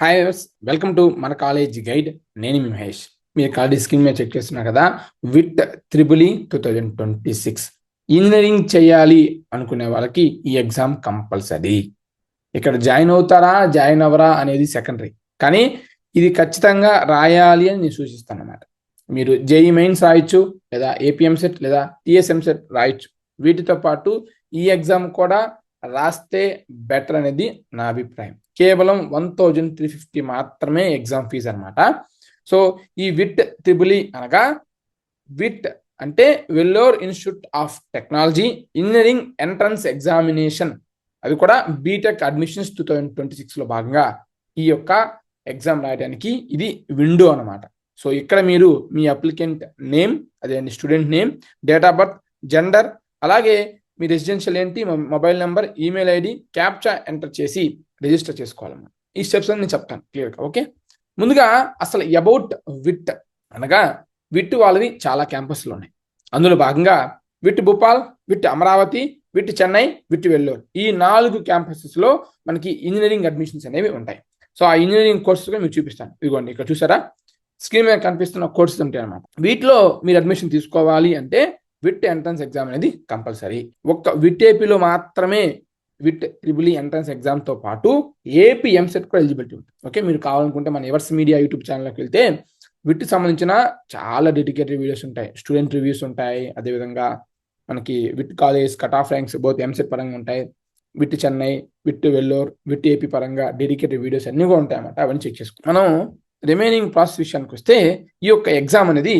Hi welcome to మన college guide నేను మహేష్. మీరు కాలేజ్ స్క్రీన్ మీద చెక్ చేస్తున్నారు కదా? VIT triple E two thousand twenty six engineering చేయాలి అనుకునే వాళ్ళకి ఈ ఎగ్జామ్ కంపల్సరీ ఇక్కడ జాయిన్ అవుతారా జాయిన్ అవ్వరా అనేది సెకండరీ కానీ ఇది ఖచ్చితంగా రాయాలి అని నేను సూచిస్తాను అనమాట మీరు జేఈ మెయిన్స్ రాయొచ్చు లేదా ఏపీఎం సెట్ లేదా టిఎస్ఎం సెట్ రాయొచ్చు. వీటితో పాటు ఈ ఎగ్జామ్ కూడా రాస్తే బెటర్ అనేది నా అభిప్రాయం. కేవలం వన్ థౌజండ్ త్రీ ఫిఫ్టీ మాత్రమే ఎగ్జామ్ ఫీజు అనమాట సో ఈ విట్ త్రిబులి అనగా విట్ అంటే Vellore Institute of Technology engineering entrance examination. అది కూడా B Tech admissions two thousand twenty సిక్స్లో భాగంగా ఈ యొక్క ఎగ్జామ్ రాయడానికి ఇది విండో అనమాట సో ఇక్కడ మీరు మీ అప్లికెంట్ నేమ్ అదే student name date of birth gender అలాగే మీ రెసిడెన్షియల్ ఏంటి mobile number email ID captcha enter చేసి రిజిస్టర్ చేసుకోవాలన్నమాట ఈ స్టెప్స్ అని నేను చెప్తాను క్లియర్గా ఓకే? ముందుగా అసలు అబౌట్ విట్ అనగా విట్ వాళ్ళవి చాలా క్యాంపస్లు ఉన్నాయి. అందులో భాగంగా విట్ భూపాల్ విట్ అమరావతి విట్ చెన్నై విట్ వెల్లూరు. ఈ నాలుగు క్యాంపసెస్లో మనకి ఇంజనీరింగ్ అడ్మిషన్స్ అనేవి ఉంటాయి. సో ఆ ఇంజనీరింగ్ కోర్సెస్ మీకు చూపిస్తాను. ఇదిగోండి ఇక్కడ చూసారా? స్క్రీన్ మీద కనిపిస్తున్న కోర్సెస్ ఉంటాయి అనమాట వీటిలో మీరు అడ్మిషన్ తీసుకోవాలి అంటే విట్ ఎంట్రన్స్ ఎగ్జామ్ అనేది కంపల్సరీ. ఒక్క విట్ ఏపీలో మాత్రమే విత్ ట్రిబుల్ ఎంట్రన్స్ ఎగ్జామ్తో పాటు ఏపీ ఎంసెట్ కూడా ఎలిజిబిలిటీ ఉంటుంది. ఓకే మీరు కావాలనుకుంటే మన ఎవర్స్ మీడియా యూట్యూబ్ ఛానల్కి వెళ్తే విట్ సంబంధించిన చాలా డెడికేటెడ్ వీడియోస్ ఉంటాయి. స్టూడెంట్ రివ్యూస్ ఉంటాయి. అదేవిధంగా మనకి VIT college cut off ranks both EAMCET పరంగా ఉంటాయి. VIT Chennai VIT Vellore VIT AP పరంగా డెడికేటెడ్ వీడియోస్ అన్నీ కూడా ఉంటాయి అన్నమాట. అవన్నీ చెక్ చేసుకో. మనం రిమైనింగ్ ప్రాసెస్ విషయానికి వస్తే ఈ యొక్క ఎగ్జామ్ అనేది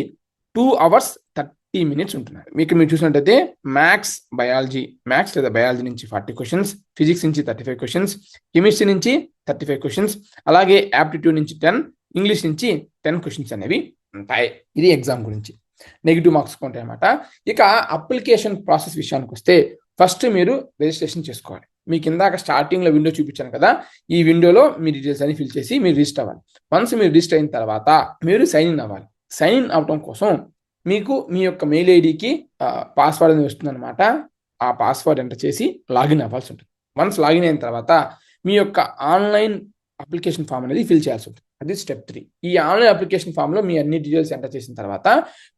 టూ అవర్స్ థర్టీ మినిట్స్ ఉంటున్నారు మీకు మీరు చూసినట్టయితే మ్యాథ్స్ బయాలజీ మ్యాథ్స్ లేదా బయాలజీ నుంచి ఫార్టీ క్వశ్చన్స్ ఫిజిక్స్ నుంచి థర్టీ ఫైవ్ క్వశ్చన్స్ కెమిస్ట్రీ నుంచి థర్టీ ఫైవ్ క్వశ్చన్స్ అలాగే యాప్టిట్యూడ్ నుంచి టెన్ ఇంగ్లీష్ నుంచి టెన్ క్వశ్చన్స్ అనేవి ఉంటాయి. ఇది ఎగ్జామ్ గురించి. నెగిటివ్ మార్క్స్ ఉంటాయి అనమాట ఇక అప్లికేషన్ ప్రాసెస్ విషయానికి వస్తే ఫస్ట్ మీరు రిజిస్ట్రేషన్ చేసుకోవాలి. మీకు ఇందాక స్టార్టింగ్లో విండో చూపించాను కదా ఈ విండోలో మీ డీటెయిల్స్ అని ఫిల్ చేసి మీరు రిజిస్టర్ అవ్వాలి. వన్స్ మీరు రిజిస్టర్ అయిన తర్వాత మీరు సైన్ ఇన్ అవ్వాలి. సైన్ ఇన్ అవడం కోసం మీకు మీ యొక్క మెయిల్ ఐడికి పాస్వర్డ్ అనేది వస్తుంది అనమాట ఆ పాస్వర్డ్ ఎంటర్ చేసి లాగిన్ అవ్వాల్సి ఉంటుంది. వన్స్ లాగిన్ అయిన తర్వాత మీ యొక్క ఆన్లైన్ అప్లికేషన్ ఫామ్ అనేది ఫిల్ చేయాల్సి ఉంటుంది. అది స్టెప్ త్రీ ఈ ఆన్లైన్ అప్లికేషన్ ఫామ్లో మీ అన్ని డీటెయిల్స్ ఎంటర్ చేసిన తర్వాత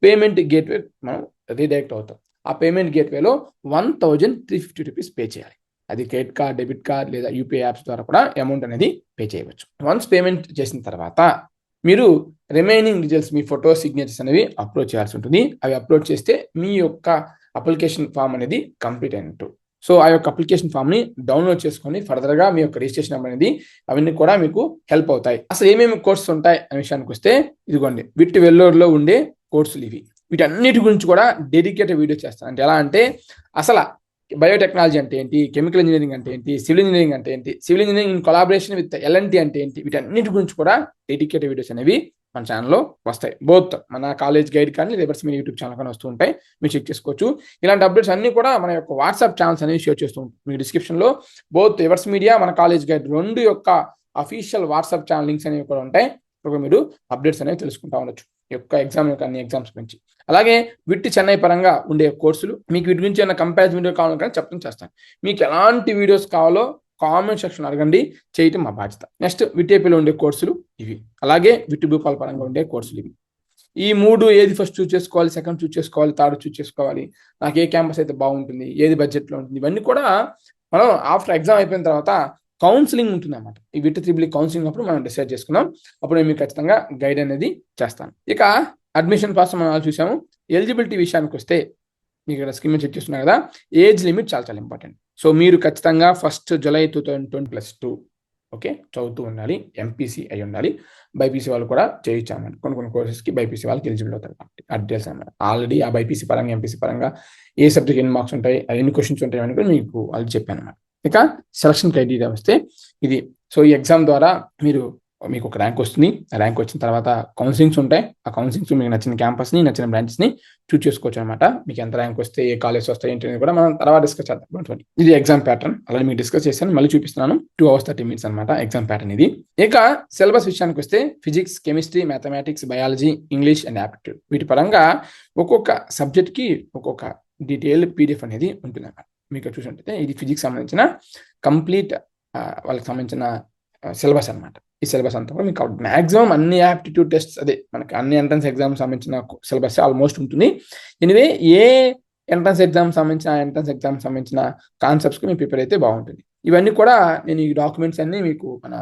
పేమెంట్ గేట్వే మనం రీడైరెక్ట్ అవుతాం. ఆ payment గేట్వేలో one thousand three fifty rupees pay చేయాలి. అది క్రెడిట్ కార్డ్ డెబిట్ కార్డ్ లేదా యూపీఐ యాప్స్ ద్వారా కూడా అమౌంట్ అనేది పే చేయవచ్చు. వన్స్ పేమెంట్ చేసిన తర్వాత మీరు రిమైనింగ్ డీటెయిల్స్ మీ ఫోటో సిగ్నేచర్స్ అనేవి అప్లోడ్ చేయాల్సి ఉంటుంది. అవి అప్లోడ్ చేస్తే మీ యొక్క అప్లికేషన్ ఫామ్ అనేది కంప్లీట్ అయినట్టు. సో ఆ యొక్క అప్లికేషన్ ఫామ్ని డౌన్లోడ్ చేసుకొని ఫర్దర్గా మీ యొక్క రిజిస్ట్రేషన్ నెంబర్ అనేది అవన్నీ కూడా మీకు హెల్ప్ అవుతాయి. అసలు ఏమేమి కోర్సులు ఉంటాయి అనే విషయానికి వస్తే ఇదిగోండి విట్టు వెల్లూరులో ఉండే కోర్సులు ఇవి. వీటన్నిటి గురించి కూడా డెడికేటెడ్ వీడియో చేస్తాను. అంటే ఎలా అంటే అసలు బయోటెక్నాలజీ అంటే ఏంటి? కెమికల్ ఇంజనీరింగ్ అంటే ఏంటి? సివిల్ ఇంజనీరింగ్ అంటే ఏంటి? Civil engineering in collaboration with L and T అంటే ఏంటి? వీటన్నిటి గురించి కూడా డెడికేటెడ్ వీడియోస్ అనేవి మన ఛానల్లో వస్తాయి. బోత్ మన కాలేజ్ గైడ్ కానీ లేబర్స్ మీ యూట్యూబ్ ఛానల్ కానీ వస్తూ ఉంటాయి. మీరు చెక్ చేసుకోవచ్చు. ఇలాంటి అప్డేట్స్ అన్ని కూడా మన యొక్క వాట్సాప్ ఛానల్స్ అనేవి షేర్ చేస్తూ ఉంటాం మీ డిస్క్రిప్షన్లో బోత్ ఎవర్స్ మీడియా మన కాలేజ్ గైడ్ రెండు యొక్క అఫీషియల్ వాట్సాప్ ఛానల్ లింక్స్ అనేవి కూడా ఉంటాయి. ఇప్పుడు మీరు అప్డేట్స్ అనేవి తెలుసుకుంటా ఉండొచ్చు. యొక్క ఎగ్జామ్ యొక్క అన్ని ఎగ్జామ్స్ గురించి. అలాగే విట్టి చెన్నై పరంగా ఉండే కోర్సులు మీకు వీటి గురించి ఏమైనా కంపారిజన్ వీడియో కావాలని కానీ చెప్పడం చేస్తాను. మీకు ఎలాంటి వీడియోస్ కావాలో కామెంట్ సెక్షన్ అడగండి చేయటం మా బాధ్యత. నెక్స్ట్ విటేపీలో ఉండే కోర్సులు ఇవి. అలాగే విట్టి భూపాల పరంగా ఉండే కోర్సులు ఇవి. ఈ మూడు ఏది ఫస్ట్ చూస్ చేసుకోవాలి సెకండ్ చూస్ చేసుకోవాలి థర్డ్ చూస్ చేసుకోవాలి నాకు ఏ క్యాంపస్ అయితే బాగుంటుంది ఏది బడ్జెట్లో ఉంటుంది ఇవన్నీ కూడా మనం ఆఫ్టర్ ఎగ్జామ్ అయిపోయిన తర్వాత కౌన్సిలింగ్ ఉంటుంది అనమాట ఈ విట్ త్రిబుల్ కౌన్సిలింగ్ అప్పుడు మనం డిసైడ్ చేసుకుందాం. అప్పుడు నేను మీకు ఖచ్చితంగా గైడ్ అనేది చేస్తాను. ఇక అడ్మిషన్ ప్రాసెస్ మనం చూసాము. ఎలిజిబిలిటీ విషయానికి వస్తే మీకు ఇక్కడ స్కీమ్ చెక్ చేస్తున్నారు కదా ఏజ్ లిమిట్ చాలా చాలా ఇంపార్టెంట్ సో మీరు ఖచ్చితంగా first July two thousand twenty plus two okay చదువుతూ ఉండాలి ఎంపీసీ అయి ఉండాలి. బైపీసీ వాళ్ళు కూడా చేయించామని కొన్ని కొన్ని కోర్సెస్కి బైపీసీ వాళ్ళకి ఎలిజిబుల్ అవుతారు కాబట్టి. ఆ డీటెయిల్స్ అనమాట ఆల్రెడీ ఆ బైపీసీ పరంగా ఎంపీసీ పరంగా ఏ సబ్జెక్ట్ ఎన్ని మార్క్స్ ఉంటాయి ఎన్ని క్వశ్చన్స్ ఉంటాయి అని కూడా మీకు వాళ్ళు చెప్పాను అనమాట ఇక సెలక్షన్ క్రైటీరియా వస్తే ఇది. సో ఈ ఎగ్జామ్ ద్వారా మీరు మీకు ఒక ర్యాంక్ వస్తుంది. ఆ ర్యాంక్ వచ్చిన తర్వాత కౌన్సిలింగ్స్ ఉంటాయి. ఆ కౌన్సిలింగ్స్ మీకు నచ్చిన క్యాంపస్ని నచ్చిన బ్రాంచెస్ని చూస్ చేసుకోవచ్చు అనమాట మీకు ఎంత ర్యాంక్ వస్తే ఏ కాలేజ్ వస్తాయి ఏంటి అనేది కూడా మనం తర్వాత డిస్కస్ చేద్దాం. ఇది ఎగ్జామ్ ప్యాటర్న్ అలాగే మీకు డిస్కస్ చేశాను. మళ్ళీ చూపిస్తున్నాను. టూ అవర్స్ థర్టీ మినిట్స్ అనమాట ఎగ్జామ్ ప్యాటర్న్ ఇది. ఇక సిలబస్ విషయానికి వస్తే physics chemistry mathematics biology English and aptitude వీటి పరంగా ఒక్కొక్క సబ్జెక్ట్కి ఒక్కొక్క డీటెయిల్ పీడిఎఫ్ అనేది ఉంటుంది అనమాట మీకు చూసినట్టయితే ఇది ఫిజిక్స్ సంబంధించిన కంప్లీట్ వాళ్ళకి సంబంధించిన సిలబస్ అనమాట ఈ సిలబస్ అంతా కూడా మీకు మాక్సిమం అన్ని యాప్టిట్యూడ్ టెస్ట్ అదే మనకి అన్ని ఎంట్రన్స్ ఎగ్జామ్ సంబంధించిన సిలబస్ ఆల్మోస్ట్ ఉంటుంది. ఎనివే ఏ ఎంట్రన్స్ ఎగ్జామ్ సంబంధించిన ఎంట్రన్స్ ఎగ్జామ్ సంబంధించిన కాన్సెప్ట్స్కి మీ ప్రిపేర్ అయితే బాగుంటుంది. ఇవన్నీ కూడా నేను ఈ డాక్యుమెంట్స్ అన్నీ మీకు మన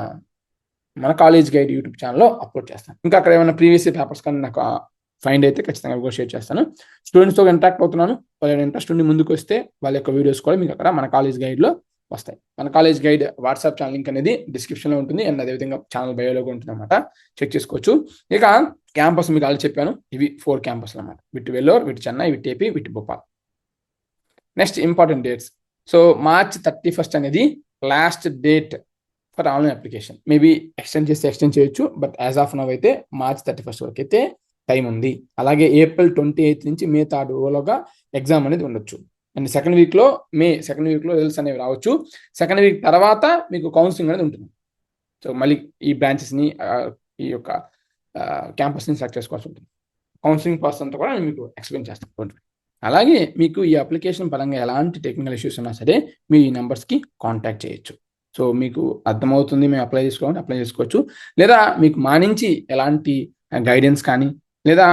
మన కాలేజ్ గైడ్ యూట్యూబ్ ఛానల్లో అప్లోడ్ చేస్తాను. ఇంకా అక్కడ ఏమైనా ప్రీవియస్ పేపర్స్ కానీ నాకు ఫైండ్ అయితే ఖచ్చితంగా కూడా షేర్ చేస్తాను. స్టూడెంట్స్తో ఇంటరాక్ట్ అవుతున్నాను. వాళ్ళ ఇంట్రెస్ట్ ఉండి ముందుకు వస్తే వాళ్ళ యొక్క వీడియోస్ కూడా మీకు అక్కడ మన కాలేజ్ గైడ్లో వస్తాయి. మన college guide WhatsApp channel link అనేది డిస్క్రిప్షన్లో ఉంటుంది. అండ్ అదేవిధంగా ఛానల్ బయోలో ఉంటుంది అనమాట చెక్ చేసుకోవచ్చు. ఇక క్యాంపస్ మీకు ఆల్రెడీ చెప్పాను. ఇవి ఫోర్ క్యాంపస్లు అనమాట VIT Vellore VIT Chennai VIT AP VIT Bhopal next important dates so March thirty first అనేది last date for online application maybe extend చేస్తే ఎక్స్టెండ్ చేయొచ్చు. బట్ యాజ్ ఆఫ్ నవ్ అయితే మార్చ్ థర్టీ ఫస్ట్ వరకు అయితే time ఉంది. అలాగే April twenty eighth నుంచి May third లోగా ఎగ్జామ్ అనేది ఉండొచ్చు. అండ్ సెకండ్ వీక్లో మే సెకండ్ వీక్లో రిజల్ట్స్ అనేవి రావచ్చు. సెకండ్ వీక్ తర్వాత మీకు కౌన్సిలింగ్ అనేది ఉంటుంది. సో మళ్ళీ ఈ బ్రాంచెస్ని ఈ యొక్క క్యాంపస్ని సెలెక్ట్ చేసుకోవాల్సి ఉంటుంది. కౌన్సిలింగ్ ప్రాసెస్ అంతా కూడా నేను మీకు ఎక్స్ప్లెయిన్ చేస్తాను. అలాగే మీకు ఈ అప్లికేషన్ పరంగా ఎలాంటి టెక్నికల్ ఇష్యూస్ ఉన్నా సరే మీరు ఈ నెంబర్స్కి కాంటాక్ట్ చేయొచ్చు. సో మీకు అర్థమవుతుంది మేము అప్లై చేసుకోవాలంటే అప్లై చేసుకోవచ్చు. లేదా మీకు మా నుంచి ఎలాంటి గైడెన్స్ కానీ లేదా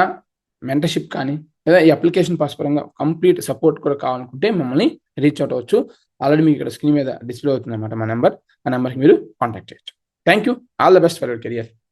మెంటర్షిప్ కానీ లేదా ఈ అప్లికేషన్ పాస్ పరంగా కంప్లీట్ సపోర్ట్ కూడా కావాలనుకుంటే మమ్మల్ని రీచ్ అవుట్ అవ్వచ్చు. ఆల్రెడీ మీకు ఇక్కడ స్క్రీన్ మీద డిస్ప్లే అవుతుంది అనమాట మా నెంబర్ ఆ నెంబర్కి మీరు కాంటాక్ట్ చేయొచ్చు. Thank you all the best for your career